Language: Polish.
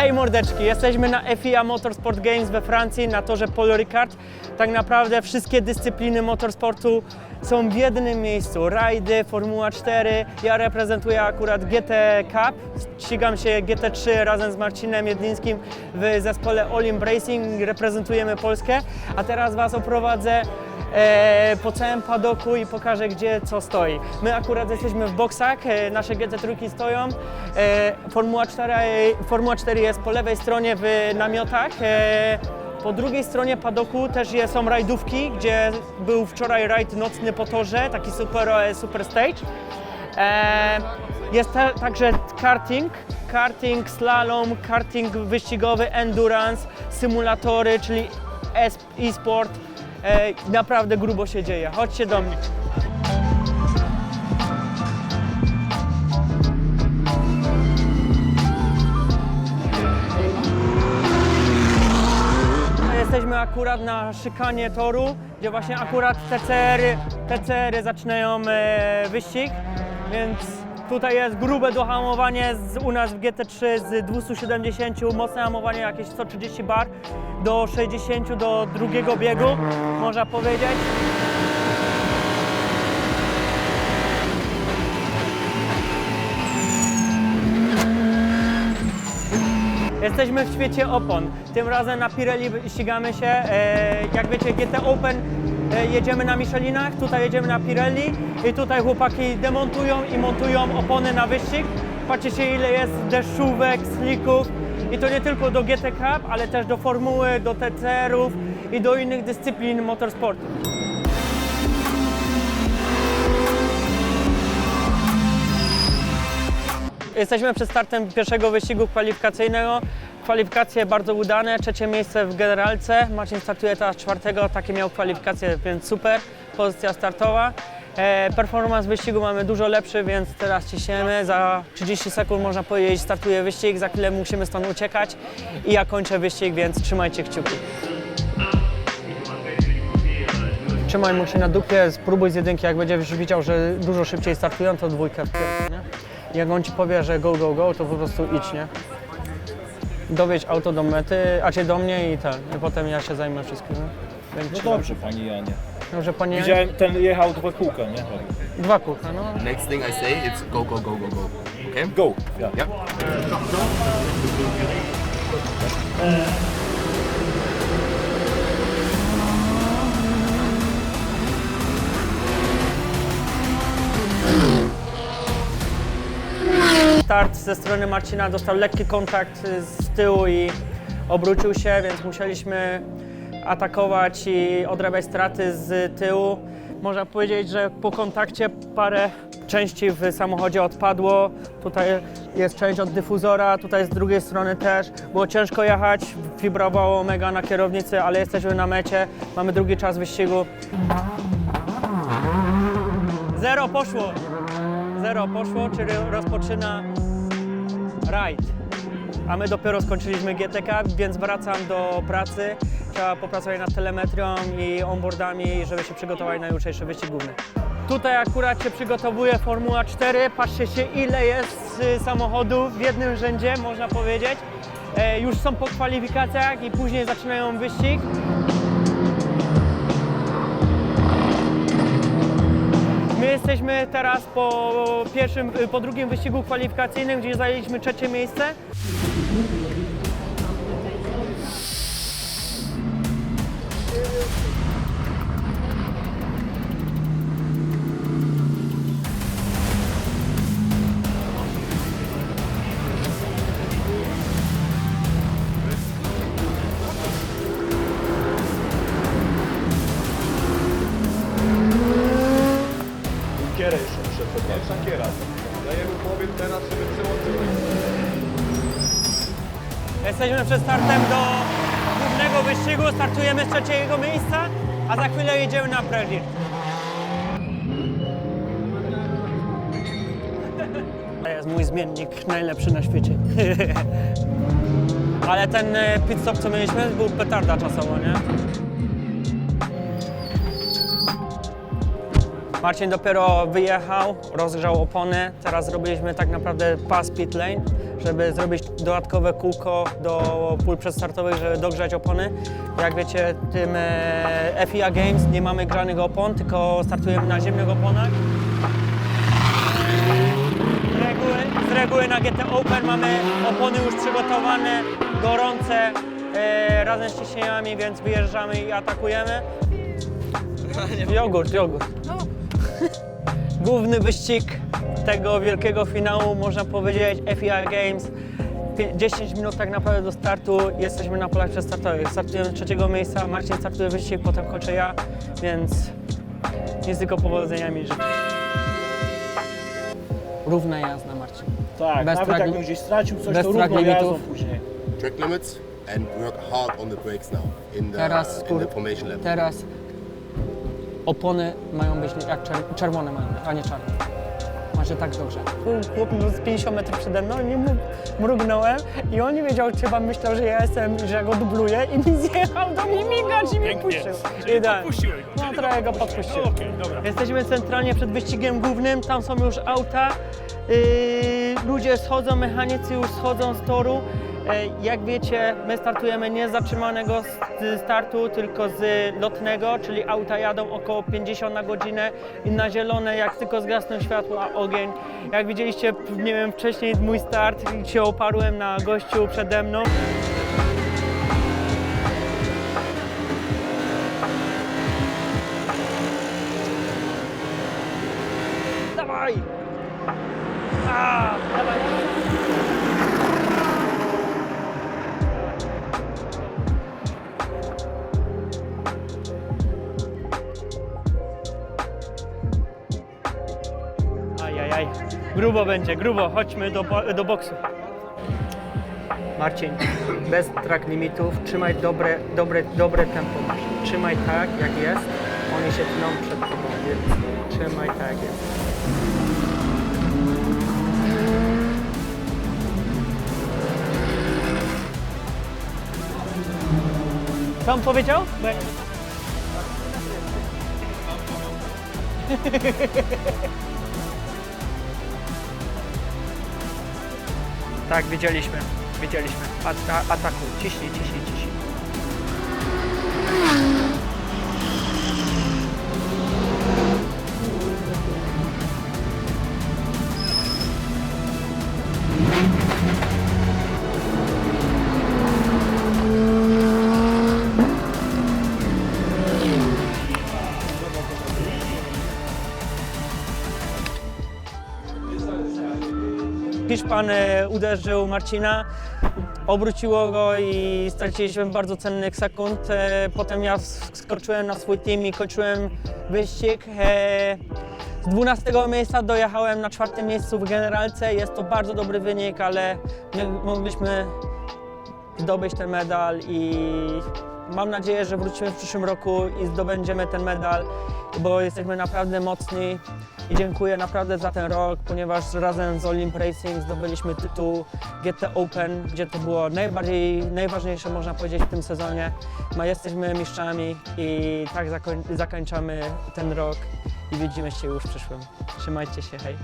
Hej mordeczki, jesteśmy na FIA Motorsport Games we Francji na torze Paul Ricard. Tak naprawdę wszystkie dyscypliny motorsportu są w jednym miejscu. Rajdy, Formuła 4. Ja reprezentuję akurat GT Cup. Ścigam się GT3 razem z Marcinem Jedlińskim w zespole Olim Racing. Reprezentujemy Polskę. A teraz Was oprowadzę e, po całym padoku i pokażę gdzie co stoi. My akurat jesteśmy w boksach, e, nasze GT3 stoją. E, Formuła 4, Formuła 4 jest po lewej stronie w namiotach. E, po drugiej stronie padoku też są rajdówki, gdzie był wczoraj rajd nocny po torze, taki super, e, super stage. E, jest ta, także karting, karting, slalom, karting wyścigowy, endurance, symulatory, czyli es- e-sport. E, naprawdę grubo się dzieje. Chodźcie do mnie. Jesteśmy akurat na szykanie toru, gdzie właśnie akurat TCR-y, TCR-y zaczynają e, wyścig, więc tutaj jest grube dohamowanie z, u nas w GT3 z 270, mocne hamowanie jakieś 130 bar do 60 do drugiego biegu, można powiedzieć. Jesteśmy w świecie opon. Tym razem na Pirelli ścigamy się. E, jak wiecie, GT Open e, jedziemy na Michelinach, tutaj jedziemy na Pirelli i tutaj chłopaki demontują i montują opony na wyścig. Patrzcie ile jest deszczówek, slików i to nie tylko do GT Cup, ale też do formuły, do TCR-ów i do innych dyscyplin motorsportu. Jesteśmy przed startem pierwszego wyścigu kwalifikacyjnego. Kwalifikacje bardzo udane, trzecie miejsce w generalce. Marcin startuje teraz czwartego, takie miał kwalifikacje, więc super, pozycja startowa. E, performance wyścigu mamy dużo lepszy, więc teraz ciśniemy. Za 30 sekund można powiedzieć startuje wyścig, za chwilę musimy stąd uciekać i ja kończę wyścig, więc trzymajcie kciuki. Trzymaj mu się na dupie, spróbuj z jedynki, jak będziesz widział, że dużo szybciej startują, to dwójkę wpierdol, nie? Jak on ci powie, że go, go, go, to po prostu idź, nie? Dowieź auto do mety, a cię do mnie i ten, i potem ja się zajmę wszystkim, nie? Więc No dobrze, Pani Janie. Dobrze, panie Janie? Widziałem, ten jechał dwa kółka, nie? Dwa kółka, no. Next thing I say, it's go, go, go, go, go. Okay? Go! Ja. Yep. Start ze strony Marcina dostał lekki kontakt z tyłu i obrócił się, więc musieliśmy atakować i odrabiać straty z tyłu. Można powiedzieć, że po kontakcie parę części w samochodzie odpadło. Tutaj jest część od dyfuzora, tutaj z drugiej strony też. Było ciężko jechać, wibrowało mega na kierownicy, ale jesteśmy na mecie. Mamy drugi czas wyścigu. Zero poszło. Zero poszło, czyli rozpoczyna rajd. A my dopiero skończyliśmy GTK, więc wracam do pracy. Trzeba popracować nad telemetrią i onboardami, żeby się przygotować na jutrzejszy wyścig główny. Tutaj akurat się przygotowuje Formuła 4. Patrzcie się, ile jest samochodów w jednym rzędzie, można powiedzieć. E, już są po kwalifikacjach i później zaczynają wyścig. My jesteśmy teraz po pierwszym, po drugim wyścigu kwalifikacyjnym, gdzie zajęliśmy trzecie miejsce. Poprawić. Sakiera. Dajemy połowie teraz, żeby przełączyć. Jesteśmy przed startem do głównego wyścigu, startujemy z trzeciego miejsca, a za chwilę jedziemy na Prelwir. To jest mój zmiennik najlepszy na świecie. Ale ten e, pit stop, co mieliśmy, był petarda czasowo, nie? Marcin dopiero wyjechał, rozgrzał opony. Teraz zrobiliśmy tak naprawdę pas pit lane, żeby zrobić dodatkowe kółko do pól przedstartowych, żeby dogrzać opony. Jak wiecie, tym e, FIA Games nie mamy grzanych opon, tylko startujemy na ziemnych oponach. Z reguły, z reguły na GT Open mamy opony już przygotowane, gorące, e, razem z ciśnieniami, więc wyjeżdżamy i atakujemy. Jogurt, jogurt. Główny wyścig tego wielkiego finału, można powiedzieć, FIA Games. Pię- 10 minut tak naprawdę do startu, jesteśmy na polach przedstartowych. Startujemy z trzeciego miejsca, Marcin startuje wyścig, potem kończę ja, więc nic tylko powodzenia mi życzę. Równa jazda, Marcin. Tak, Bez nawet jakbym gdzieś stracił coś, bez to równo jazdą później. track limits and work hard on the brakes now in the, Teraz, in the formation level. teraz opony mają być jak czer- czerwone, mają być, a nie czarne. Macie tak dobrze. Chłop no, z 50 metrów przede mną, nie mu- mrugnąłem i on nie wiedział, czy chyba myślał, że ja jestem, że ja go dubluję i mi zjechał do mnie migacz i mnie puścił. Idealnie. Podpuściłeś go, No czyli trochę go No podpuściłem. okej, dobra. Jesteśmy centralnie przed wyścigiem głównym, tam są już auta, yy, ludzie schodzą, mechanicy już schodzą z toru. E, Jak wiecie, my startujemy nie z zatrzymanego startu, tylko z lotnego, czyli auta jadą około 50 na godzinę i na zielone, jak tylko zgasną światła, ogień. Jak widzieliście, nie wiem, wcześniej mój start, się oparłem na gościu przede mną. Ajajaj, grubo będzie, grubo, chodźmy do, do boksu. Marcin, bez track limitów, trzymaj dobre, dobre, dobre tempo. Trzymaj tak, jak jest. Oni się tną przed tobą, więc trzymaj tak, jak jest. Co on powiedział? Bo Tak, wiedzieliśmy, wiedzieliśmy. At- atakuj, ciśnij, ciśnij, ciśnij. Hiszpan e, uderzył Marcina, obróciło go i straciliśmy bardzo cennych sekund. E, Potem ja sk- skoczyłem na swój team i kończyłem wyścig. E, Z 12 miejsca dojechałem na czwartym miejscu w generalce. Jest to bardzo dobry wynik, ale mogliśmy zdobyć ten medal i mam nadzieję, że wrócimy w przyszłym roku i zdobędziemy ten medal, bo jesteśmy naprawdę mocni i dziękuję naprawdę za ten rok, ponieważ razem z Olymp Racing zdobyliśmy tytuł GT Open, gdzie to było najbardziej, najważniejsze można powiedzieć w tym sezonie. Ma, jesteśmy mistrzami i tak zakoń, zakończamy ten rok i widzimy się już w przyszłym. Trzymajcie się, hej!